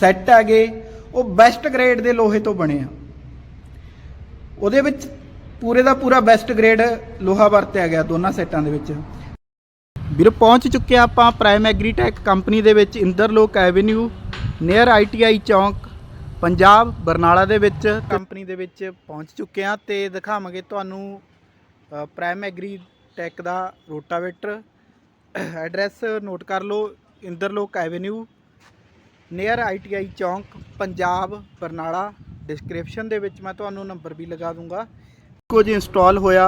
Set ਹੈਗੇ ਉਹ best grade ਦੇ ਲੋਹੇ ਤੋਂ ਬਣੇ ਆ। ਉਹਦੇ ਵਿੱਚ ਪੂਰੇ ਦਾ ਪੂਰਾ ਬੈਸਟ ਗ੍ਰੇਡ ਲੋਹਾ ਵਰਤਿਆ ਗਿਆ ਦੋਨਾਂ ਸੈੱਟਾਂ ਦੇ ਵਿੱਚ। ਵੀਰ ਪਹੁੰਚ ਚੁੱਕੇ ਹਾਂ ਆਪਾਂ ਪ੍ਰਾਈਮ ਐਗਰੀਟੈਕ ਕੰਪਨੀ ਦੇ ਵਿੱਚ ਇੰਦਰਲੋਕ ਐਵੇਨਿਊ ਨੀਅਰ ਆਈਟੀਆਈ ਚੌਂਕ ਪੰਜਾਬ ਬਰਨਾਲਾ ਦੇ ਵਿੱਚ ਕੰਪਨੀ ਦੇ ਵਿੱਚ ਪਹੁੰਚ ਚੁੱਕੇ ਹਾਂ ਤੇ ਦਿਖਾਵਾਂਗੇ ਤੁਹਾਨੂੰ ਅ, ਐਗਰੀ ਟੈਕ ਦਾ ਰੋਟਾਵੇਟਰ ਐਡਰੈਸ ਨੋਟ ਕਰ ਲਓ ਇੰਦਰਲੋਕ ਐਵੇਨਿਊ ਨੀਅਰ ਆਈਟੀਆਈ ਚੌਂਕ ਪੰਜਾਬ ਬਰਨਾਲਾ ਡਿਸਕ੍ਰਿਪਸ਼ਨ ਦੇ ਵਿੱਚ ਮੈਂ ਤੁਹਾਨੂੰ ਨੰਬਰ ਵੀ ਲਗਾ ਦੂੰਗਾ। ਕੁਝ ਇੰਸਟਾਲ ਹੋਇਆ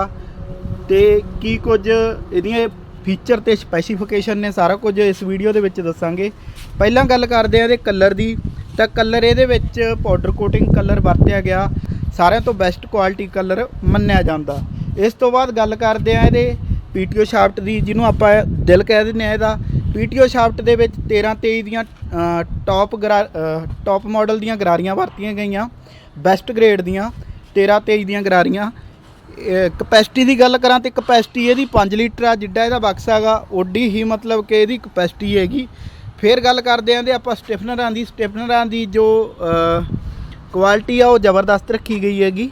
ਤੇ ਕੀ ਕੁਝ ਇਹਦੀਆਂ ਫੀਚਰ ਤੇ ਸਪੈਸੀਫਿਕੇਸ਼ਨ ਨੇ, ਸਾਰਾ ਕੁਝ ਇਸ ਵੀਡੀਓ ਦੇ ਵਿੱਚ ਦੱਸਾਂਗੇ। ਪਹਿਲਾਂ ਗੱਲ ਕਰਦੇ ਆ ਇਹਦੇ ਕਲਰ ਦੀ। ਤਾਂ ਕਲਰ ਇਹਦੇ ਵਿੱਚ ਪਾਊਡਰ ਕੋਟਿੰਗ ਕਲਰ ਵਰਤਿਆ ਗਿਆ। ਸਾਰਿਆਂ ਤੋਂ ਬੈਸਟ ਕੁਆਲਿਟੀ ਕਲਰ ਮੰਨਿਆ ਜਾਂਦਾ। ਇਸ ਤੋਂ ਬਾਅਦ ਗੱਲ ਕਰਦੇ ਆ ਇਹਦੇ ਪੀਟੀਓ ਸ਼ਾਫਟ ਦੀ, ਜਿਹਨੂੰ ਆਪਾਂ ਦਿਲ ਕਹਿ ਦਿੰਦੇ ਆ ਇਹਦਾ। ਪੀਟੀਓ ਸ਼ਾਫਟ ਦੇ ਵਿੱਚ 13 23 ਦੀਆਂ ਟੌਪ ਟੌਪ ਮਾਡਲ ਦੀਆਂ ਗਰਾਰੀਆਂ ਵਰਤੀਆਂ ਗਈਆਂ ਬੈਸਟ ਗ੍ਰੇਡ ਦੀਆਂ 13 23 ਦੀਆਂ ਗਰਾਰੀਆਂ। ਕਪੈਸਿਟੀ ਦੀ ਗੱਲ ਕਰਾਂ ਤੇ ਕਪੈਸਿਟੀ ਇਹਦੀ 5 ਲੀਟਰ ਆ, ਜਿੱਡਾ ਇਹਦਾ ਬਕਸਾ ਹੈਗਾ, ਓਡੀ ਹੀ ਮਤਲਬ ਕਿ ਇਹਦੀ ਕਪੈਸਿਟੀ ਹੈਗੀ। ਫੇਰ ਗੱਲ ਕਰਦੇ ਆਂ ਦੇ ਆਪਾਂ ਸਟਿਫਨਰਾਂ ਦੀ ਸਟਿਫਨਰਾਂ ਦੀ ਜੋ ਕੁਆਲਿਟੀ ਆ, ਉਹ ਜ਼ਬਰਦਸਤ ਰੱਖੀ ਗਈ ਹੈਗੀ।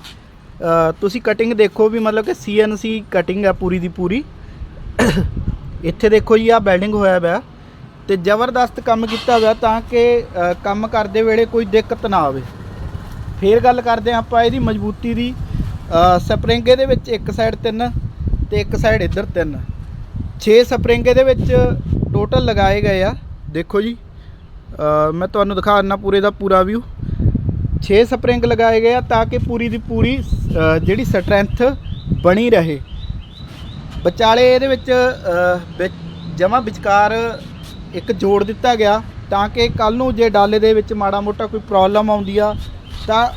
ਤੁਸੀਂ ਕਟਿੰਗ ਦੇਖੋ ਵੀ ਮਤਲਬ ਕਿ ਸੀਐਨਸੀ ਕਟਿੰਗ ਆ ਪੂਰੀ ਦੀ ਪੂਰੀ। ਇੱਥੇ ਦੇਖੋ ਜੀ ਆ ਬੈਲਡਿੰਗ ਹੋਇਆ ਹੋਇਆ ਤੇ ਜ਼ਬਰਦਸਤ ਕੰਮ ਕੀਤਾ ਹੋਇਆ ਤਾਂ ਕਿ ਕੰਮ ਕਰਦੇ ਵੇਲੇ ਕੋਈ ਦਿੱਕਤ ਨਾ ਆਵੇ। ਫੇਰ ਗੱਲ ਕਰਦੇ ਹਾਂ ਆਪਾਂ ਇਹਦੀ ਮਜ਼ਬੂਤੀ ਦੀ। ਅ, ਸਪਰਿੰਗ ਇਹਦੇ ਵਿੱਚ ਇੱਕ ਸਾਈਡ ਤਿੰਨ ਤੇ ਇੱਕ ਸਾਈਡ ਇੱਧਰ ਤਿੰਨ। 6 ਸਪਰਿੰਗ ਇਹਦੇ ਵਿੱਚ ਟੋਟਲ ਲਗਾਏ ਗਏ ਆ। ਦੇਖੋ ਜੀ ਮੈਂ ਤੁਹਾਨੂੰ ਦਿਖਾ ਦਿੰਦਾ ਪੂਰੇ ਦਾ ਪੂਰਾ ਵਿਊ 6 ਸਪਰਿੰਗ ਲਗਾਏ ਗਏ ਆ ਤਾਂ ਕਿ ਪੂਰੀ ਦੀ ਪੂਰੀ ਜਿਹੜੀ ਸਟਰੈਂਥ ਬਣੀ ਰਹੇ। ਵਿਚਾਲੇ ਇਹਦੇ ਵਿੱਚ ਜਮਾ ਵਿਚਕਾਰ ਇੱਕ ਜੋੜ ਦਿੱਤਾ ਗਿਆ ਤਾਂ ਕਿ ਕੱਲ ਨੂੰ ਜੇ ਡਾਲੇ ਦੇ ਵਿੱਚ ਮਾੜਾ ਮੋਟਾ ਕੋਈ ਪ੍ਰੋਬਲਮ ਆਉਂਦੀ ਆ, ਤਾਂ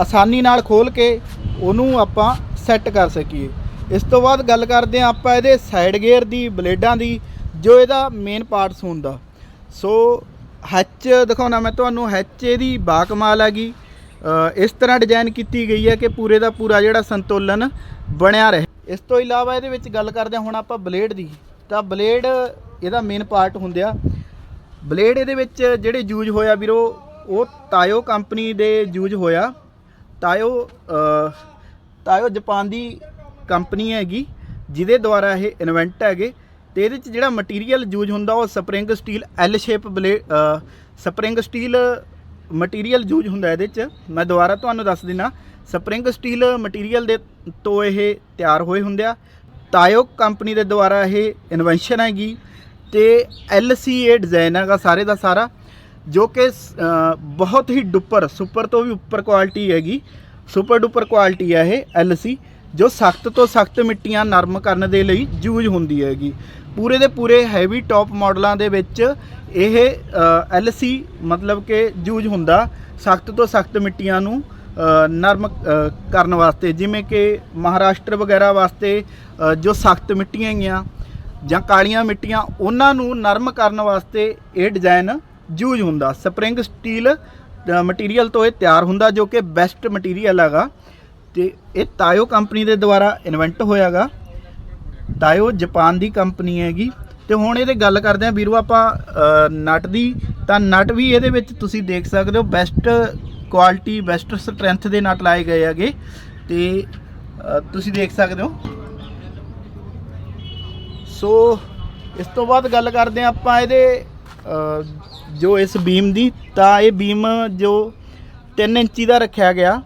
ਆਸਾਨੀ ਨਾਲ ਖੋਲ ਕੇ ਉਹਨੂੰ ਆਪਾਂ ਸੈੱਟ ਕਰ ਸਕੀਏ। ਇਸ ਤੋਂ ਬਾਅਦ ਗੱਲ ਕਰਦੇ ਹਾਂ ਆਪਾਂ ਇਹਦੇ ਸਾਈਡ ਗੇਅਰ ਦੀ, ਬਲੇਡਾਂ ਦੀ, ਜੋ ਇਹਦਾ ਮੇਨ ਪਾਰਟਸ ਹੁੰਦਾ ਸੋ ਹੈਚ ਦਿਖਾਉਣਾ ਮੈਂ ਤੁਹਾਨੂੰ ਹੈਚ ਇਹਦੀ ਬਾਕਮਾਲ ਹੈਗੀ। ਇਸ ਤਰ੍ਹਾਂ ਡਿਜ਼ਾਈਨ ਕੀਤੀ ਗਈ ਹੈ ਕਿ ਪੂਰੇ ਦਾ ਪੂਰਾ ਜਿਹੜਾ ਸੰਤੁਲਨ ਬਣਿਆ ਰਹੇ। ਇਸ ਤੋਂ ਇਲਾਵਾ ਇਹਦੇ ਵਿੱਚ ਗੱਲ ਕਰਦੇ ਹਾਂ ਹੁਣ ਆਪਾਂ ਬਲੇਡ ਦੀ। ਤਾਂ ਬਲੇਡ ਇਹਦਾ ਮੇਨ ਪਾਰਟ ਹੁੰਦੇ ਆ। ਬਲੇਡ ਇਹਦੇ ਵਿੱਚ ਜਿਹੜੇ ਯੂਜ਼ ਹੋਇਆ ਵੀਰੋ, ਉਹ ਤਾਇਓ ਕੰਪਨੀ ਦੇ ਯੂਜ਼ ਹੋਇਆ। ਤਾਇਓ ਤਾਇਓ ਜਾਪਾਨ ਦੀ ਕੰਪਨੀ ਹੈਗੀ, ਜਿਹਦੇ ਦੁਆਰਾ ਇਹ ਇਨਵੈਂਟ ਹੈਗੇ। ਤੇ ਇਹਦੇ ਚ ਜਿਹੜਾ ਮਟੀਰੀਅਲ ਯੂਜ਼ ਹੁੰਦਾ, ਉਹ ਸਪਰਿੰਗ ਸਟੀਲ ਐਲ ਸ਼ੇਪ ਬਲੇ ਸਪਰਿੰਗ ਸਟੀਲ ਮਟੀਰੀਅਲ ਯੂਜ਼ ਹੁੰਦਾ ਇਹਦੇ ਚ ਮੈਂ ਦੁਬਾਰਾ ਤੁਹਾਨੂੰ ਦੱਸ ਦਿਨਾ। ਸਪਰਿੰਗ ਸਟੀਲ ਮਟੀਰੀਅਲ ਦੇ ਤੋਂ ਇਹ ਤਿਆਰ ਹੋਏ ਹੁੰਦੇ ਆ। ਤਾਇਓ ਕੰਪਨੀ ਦੇ ਦੁਆਰਾ ਇਹ ਇਨਵੈਂਸ਼ਨ ਹੈਗੀ ਤੇ LCA ਡਿਜ਼ਾਈਨ ਹੈਗਾ ਸਾਰੇ ਦਾ ਸਾਰਾ ਜੋ ਕਿ ਬਹੁਤ ਹੀ ਡੁੱਪਰ ਸੁਪਰ ਤੋਂ ਵੀ ਉੱਪਰ ਕੁਆਲਿਟੀ ਹੈਗੀ। ਸੁਪਰ ਡੁਪਰ ਕੁਆਲਿਟੀ ਹੈ ਇਹ LC ਜੋ ਸਖਤ ਤੋਂ ਸਖਤ ਮਿੱਟੀਆਂ ਨਰਮ ਕਰਨ ਦੇ ਲਈ ਯੂਜ਼ ਹੁੰਦੀ ਹੈਗੀ। ਪੂਰੇ ਦੇ ਪੂਰੇ ਹੈਵੀ ਟੌਪ ਮਾਡਲਾਂ ਦੇ ਵਿੱਚ ਇਹ ਅ, LC ਮਤਲਬ ਕਿ ਯੂਜ਼ ਹੁੰਦਾ ਸਖਤ ਤੋਂ ਸਖਤ ਮਿੱਟੀਆਂ ਨੂੰ ਨਰਮ ਕਰਨ ਵਾਸਤੇ, ਜਿਵੇਂ ਕਿ ਮਹਾਰਾਸ਼ਟਰ ਵਗੈਰਾ ਵਾਸਤੇ ਜੋ ਸਖਤ ਮਿੱਟੀਆਂ ਹੈਗੀਆਂ ਜਾਂ ਕਾਲੀਆਂ ਮਿੱਟੀਆਂ, ਉਹਨਾਂ ਨੂੰ ਨਰਮ ਕਰਨ ਵਾਸਤੇ ਇਹ ਡਿਜ਼ਾਈਨ ਯੂਜ਼ ਹੁੰਦਾ। ਸਪਰਿੰਗ ਸਟੀਲ ਮਟੀਰੀਅਲ ਤੋਂ ਇਹ ਤਿਆਰ ਹੁੰਦਾ, ਜੋ ਕਿ ਬੈਸਟ ਮਟੀਰੀਅਲ ਹੈਗਾ। ਤੇ ਇਹ ਤਾਇਓ ਕੰਪਨੀ ਦੇ ਦੁਆਰਾ ਇਨਵੈਂਟ ਹੋਇਆਗਾ। ਤਾਇਓ ਜਾਪਾਨ ਦੀ ਕੰਪਨੀ ਹੈਗੀ। ਤੇ ਹੁਣ ਇਹਦੇ ਗੱਲ ਕਰਦੇ ਆ ਵੀਰੋ, ਆਪਾਂ ਨਟ ਦੀ, ਤਾਂ ਨਟ ਵੀ ਇਹਦੇ ਵਿੱਚ ਤੁਸੀਂ ਦੇਖ ਸਕਦੇ ਹੋ। ਬੈਸਟ ਕੁਆਲਿਟੀ ਬੈਸਟ ਸਟਰੈਂਥ ਦੇ ਨਟ ਲਾਏ ਗਏ ਹੈਗੇ। ਤੇ ਤੁਸੀਂ ਦੇਖ ਸਕਦੇ ਹੋ। ਸੋ ਇਸ ਤੋਂ ਬਾਅਦ ਗੱਲ ਕਰਦੇ ਹਾਂ ਆਪਾਂ ਇਹਦੇ ਜੋ ਇਸ ਬੀਮ ਦੀ ਤਾਂ ਇਹ ਬੀਮ ਜੋ 3 ਇੰਚੀ ਦਾ ਰੱਖਿਆ ਗਿਆ।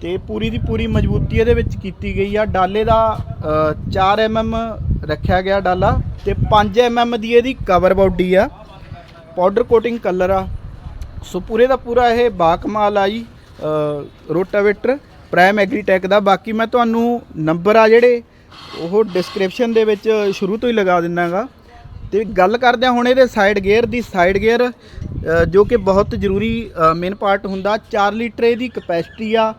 ਤੇ ਪੂਰੀ ਦੀ ਪੂਰੀ ਮਜ਼ਬੂਤੀ ਇਹਦੇ ਵਿੱਚ ਕੀਤੀ ਗਈ ਆ। ਡਾਲੇ ਦਾ ਅ, 4 mm ਰੱਖਿਆ ਗਿਆ ਡਾਲਾ। ਤੇ 5 mm ਦੀ ਇਹਦੀ ਕਵਰ ਬਾਡੀ ਆ। ਪਾਊਡਰ ਕੋਟਿੰਗ ਕਲਰ ਆ। ਸੋ ਪੂਰੇ ਦਾ ਪੂਰਾ ਇਹ ਬਾਕਮਾਲ ਆ ਜੀ ਅ, ਰੋਟਾਵੇਟਰ ਪ੍ਰਾਈਮ ਐਗਰੀਟੈਕ ਦਾ। ਬਾਕੀ ਮੈਂ ਤੁਹਾਨੂੰ ਨੰਬਰ ਆ ਜਿਹੜੇ ਉਹ ਡਿਸਕ੍ਰਿਪਸ਼ਨ ਦੇ ਵਿੱਚ ਸ਼ੁਰੂ ਤੋਂ ਹੀ ਲਗਾ ਦਿੰਨਾਗਾ। ਤੇ ਗੱਲ ਕਰਦੇ ਹਾਂ ਹੁਣ ਇਹਦੇ ਸਾਈਡ ਗੇਅਰ ਦੀ। ਸਾਈਡ ਗੇਅਰ ਜੋ ਕਿ ਬਹੁਤ ਜ਼ਰੂਰੀ ਮੇਨ ਪਾਰਟ ਹੁੰਦਾ। 4 ਲੀਟਰ ਇਹਦੀ ਕਪੈਸਿਟੀ ਆ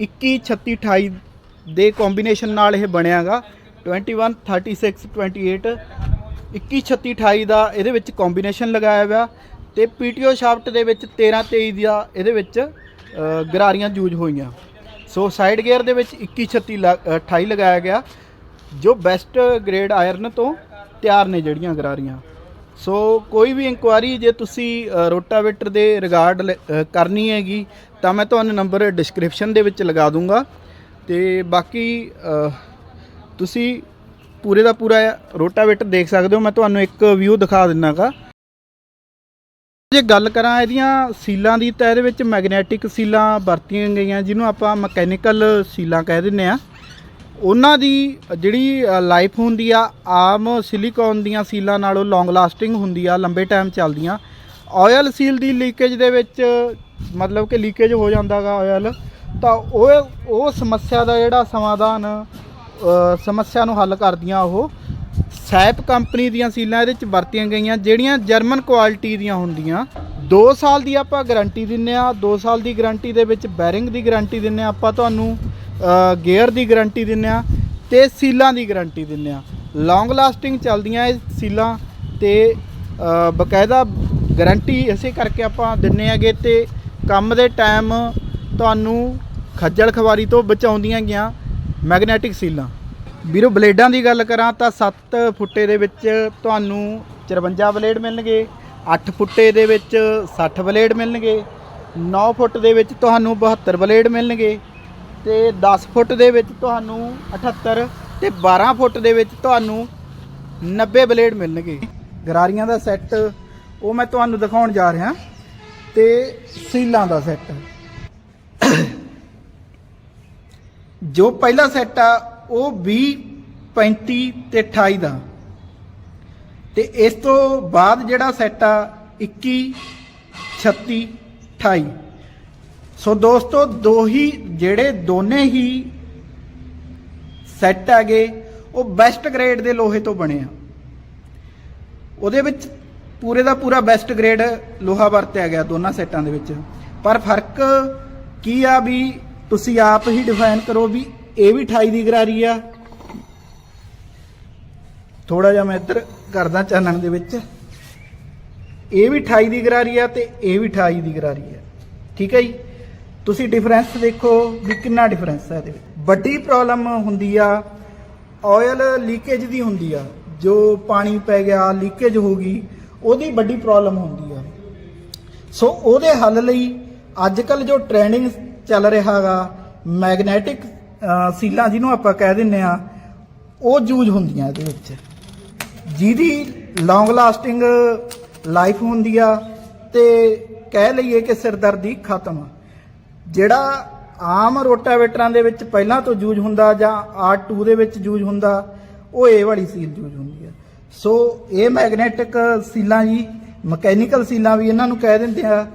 21 36 28 ਦੇ ਕੰਬੀਨੇਸ਼ਨ ਨਾਲ ਇਹ ਬਣਿਆਗਾ। 21 36 28 21 36 28 ਦਾ ਇਹਦੇ ਵਿੱਚ ਕੰਬੀਨੇਸ਼ਨ ਲਗਾਇਆ ਹੋਇਆ। ਤੇ ਪੀਟੀਓ ਸ਼ਾਫਟ ਦੇ ਵਿੱਚ 13 23 ਦਾ ਇਹਦੇ ਵਿੱਚ ਗਰਾਰੀਆਂ ਯੂਜ਼ ਹੋਈਆਂ। ਸੋ ਸਾਈਡ ਗੇਅਰ ਦੇ ਵਿੱਚ 21 36 ਲ- 28 ਲਗਾਇਆ ਗਿਆ। ਜੋ ਬੈਸਟ ਗ੍ਰੇਡ ਆਇਰਨ ਤੋਂ ਤਿਆਰ ਨੇ ਜਿਹੜੀਆਂ ਗਰਾਰੀਆਂ। ਸੋ ਕੋਈ ਵੀ ਇਨਕੁਆਰੀ ਜੇ ਤੁਸੀਂ ਅ, ਰੋਟਾਵੇਟਰ ਦੇ ਰਿਗਾਰਡ ਲ- ਕਰਨੀ ਹੈਗੀ ਤਾਂ ਮੈਂ ਤੁਹਾਨੂੰ ਨੰਬਰ ਡਿਸਕ੍ਰਿਪਸ਼ਨ ਦੇ ਵਿੱਚ ਲਗਾ ਦੂੰਗਾ। ਤੇ ਬਾਕੀ ਤੁਸੀਂ ਪੂਰੇ ਦਾ ਪੂਰਾ ਰੋਟਾਵੇਟਰ ਦੇਖ ਸਕਦੇ ਹੋ। ਮੈਂ ਤੁਹਾਨੂੰ ਇੱਕ ਵਿਊ ਦਿਖਾ ਦਿੰਨਾਗਾ। ਜੇ ਗੱਲ ਕਰਾਂ ਇਹਦੀਆਂ ਸੀਲਾਂ ਦੀ, ਤਾਂ ਇਹਦੇ ਵਿੱਚ ਮੈਗਨੈਟਿਕ ਸੀਲਾਂ ਵਰਤੀਆਂ ਗਈਆਂ, ਜਿਹਨੂੰ ਆਪਾਂ ਮਕੈਨੀਕਲ ਸੀਲਾਂ ਕਹਿ ਦਿੰਨੇ ਆ ਉਹਨਾਂ ਦੀ ਜਿਹੜੀ ਲਾਈਫ ਹੁੰਦੀ ਆ, ਆਮ ਸਿਲੀਕੌਨ ਦੀਆਂ ਸੀਲਾਂ ਨਾਲੋਂ ਲੌਂਗ ਲਾਸਟਿੰਗ ਹੁੰਦੀ ਆ, ਲੰਬੇ ਟਾਈਮ ਚੱਲਦੀਆਂ। ਆਇਲ ਸੀਲ ਦੀ ਲੀਕੇਜ ਦੇ ਵਿੱਚ, ਮਤਲਬ ਕਿ ਲੀਕੇਜ ਹੋ ਜਾਂਦਾਗਾ ਆਇਲ ਤਾਂ ਉਹ ਉਹ ਸਮੱਸਿਆ ਦਾ ਜਿਹੜਾ ਸਮਾਧਾਨ ਸਮੱਸਿਆ ਨੂੰ ਹੱਲ ਕਰਦੀਆਂ ਉਹ। ਸੈਪ ਕੰਪਨੀ ਦੀਆਂ ਸੀਲਾਂ ਇਹਦੇ ਚ ਵਰਤੀਆਂ ਗਈਆਂ ਜਿਹੜੀਆਂ ਜਰਮਨ ਕੁਆਲਿਟੀ ਦੀਆਂ ਹੁੰਦੀਆਂ। 2 ਸਾਲ ਦੀ ਆਪਾਂ ਗਾਰੰਟੀ ਦਿੰਨੇ ਆ 2 ਸਾਲ ਦੀ ਗਾਰੰਟੀ ਦੇ ਵਿੱਚ ਬੈਰਿੰਗ ਦੀ ਗਾਰੰਟੀ ਦਿੰਨੇ ਆ ਆਪਾਂ ਤੁਹਾਨੂੰ ਗੇਅਰ ਦੀ ਗਾਰੰਟੀ ਦਿੰਨੇ ਆ ਤੇ ਸੀਲਾਂ ਦੀ ਗਾਰੰਟੀ ਦਿੰਨੇ ਆ। ਲੌਂਗ ਲਾਸਟਿੰਗ ਚੱਲਦੀਆਂ ਇਹ ਸੀਲਾਂ ਤੇ ਅ, ਬਕਾਇਦਾ ਗਾਰੰਟੀ ਇਸੇ ਕਰਕੇ ਆਪਾਂ ਦਿੰਨੇ ਆਗੇ ਤੇ ਕੰਮ ਦੇ ਟਾਈਮ ਤੁਹਾਨੂੰ ਖੱਜਲ ਖਵਾਰੀ ਤੋਂ ਬਚਾਉਂਦੀਆਂ ਗਿਆ ਮੈਗਨੈਟਿਕ ਸੀਲਾਂ। ਵੀਰੋ, ਬਲੇਡਾਂ ਦੀ ਗੱਲ ਕਰਾਂ ਤਾਂ 7 ਫੁੱਟੇ ਦੇ ਵਿੱਚ ਤੁਹਾਨੂੰ 54 ਬਲੇਡ ਮਿਲਣਗੇ 8 ਫੁੱਟੇ ਦੇ ਵਿੱਚ 60 ਬਲੇਡ ਮਿਲਣਗੇ 9 ਫੁੱਟ ਦੇ ਵਿੱਚ ਤੁਹਾਨੂੰ 72 ਬਲੇਡ ਮਿਲਣਗੇ ਤੇ 10 ਫੁੱਟ ਦੇ ਵਿੱਚ ਤੁਹਾਨੂੰ 78 ਤੇ 12 ਫੁੱਟ ਦੇ ਵਿੱਚ ਤੁਹਾਨੂੰ 90 ਬਲੇਡ ਮਿਲਣਗੇ। ਗਰਾਰੀਆਂ ਦਾ ਸੈੱਟ ਉਹ ਮੈਂ ਤੁਹਾਨੂੰ ਦਿਖਾਉਣ ਜਾ ਰਿਹਾ ਤੇ ਸੀਲਾਂ ਦਾ ਸੈੱਟ। ਜੋ ਪਹਿਲਾ ਸੈੱਟ ਆ ਉਹ 20 35 ਤੇ 28 ਦਾ। ਤੇ ਇਸ ਤੋਂ ਬਾਅਦ ਜਿਹੜਾ ਸੈੱਟ ਆ 21 36 28 ਸੋ ਦੋਸਤੋ ਦੋ ਹੀ ਜਿਹੜੇ ਦੋਨੇ ਹੀ ਸੈੱਟ ਹੈਗੇ, ਉਹ ਬੈਸਟ ਗ੍ਰੇਡ ਦੇ ਲੋਹੇ ਤੋਂ ਬਣੇ ਆ। ਉਹਦੇ ਵਿੱਚ ਪੂਰੇ ਦਾ ਪੂਰਾ ਬੈਸਟ ਗ੍ਰੇਡ ਲੋਹਾ ਵਰਤਿਆ ਗਿਆ ਦੋਨਾਂ ਸੈੱਟਾਂ ਦੇ ਵਿੱਚ। ਪਰ ਫ਼ਰਕ ਕੀ ਆ ਵੀ ਤੁਸੀਂ ਆਪ ਹੀ ਡਿਫਾਈਨ ਕਰੋ ਵੀ ਇਹ ਵੀ 28 ਦੀ ਗਰਾਰੀ ਆ। ਥੋੜਾ ਜਿਹਾ ਮੈਂ ਇੱਧਰ ਕਰਦਾ ਚਾਨਣ ਦੇ ਵਿੱਚ। ਇਹ ਵੀ 28 ਦੀ ਗਰਾਰੀ ਆ ਤੇ ਇਹ ਵੀ 28 ਦੀ ਗਰਾਰੀ ਆ। ਠੀਕ ਹੈ ਜੀ? ਤੁਸੀਂ ਡਿਫਰੈਂਸ ਦੇਖੋ ਵੀ ਕਿੰਨਾ ਡਿਫਰੈਂਸ ਹੈ ਇਹਦੇ ਵਿੱਚ। ਵੱਡੀ ਪ੍ਰੋਬਲਮ ਹੁੰਦੀ ਆ ਆਇਲ ਲੀਕੇਜ ਦੀ ਹੁੰਦੀ ਆ। ਜੋ ਪਾਣੀ ਪੈ ਗਿਆ ਲੀਕੇਜ ਹੋ ਗਈ, ਉਹਦੀ ਵੱਡੀ ਪ੍ਰੋਬਲਮ ਹੁੰਦੀ ਆ। ਸੋ ਉਹਦੇ ਹੱਲ ਲਈ ਅੱਜ ਕੱਲ ਜੋ ਟ੍ਰੈਂਡਿੰਗ ਚੱਲ ਰਿਹਾ ਰਿਹਾਗਾ ਮੈਗਨੈਟਿਕ ਸੀਲਾਂ ਜਿਹਨੂੰ ਆਪਾਂ ਕਹਿ ਦਿੰਨੇ ਆ, ਉਹ ਯੂਜ਼ ਹੁੰਦੀਆਂ ਇਹਦੇ ਵਿੱਚ। ਜਿਹਦੀ ਲੌਂਗ ਲਾਸਟਿੰਗ ਲਾਈਫ ਹੁੰਦੀ ਆ ਤੇ ਕਹਿ ਲਈਏ ਕਿ ਸਿਰਦਰਦੀ ਖਤਮ। ਜਿਹੜਾ ਆਮ ਰੋਟਾਵੇਟਰਾਂ ਦੇ ਵਿੱਚ ਪਹਿਲਾਂ ਤੋਂ ਯੂਜ਼ ਹੁੰਦਾ ਜਾਂ R2 ਦੇ ਵਿੱਚ ਯੂਜ਼ ਹੁੰਦਾ, ਉਹ ਇਹ ਵਾਲੀ ਸੀਲ ਯੂਜ਼ ਹੁੰਦੀ ਆ। ਸੋ ਇਹ ਮੈਗਨੇਟਿਕ ਸੀਲਾਂ ਜੀ, ਮਕੈਨੀਕਲ ਸੀਲਾਂ ਵੀ ਇਹਨਾਂ ਨੂੰ ਕਹਿ ਦਿੰਦੇ ਆ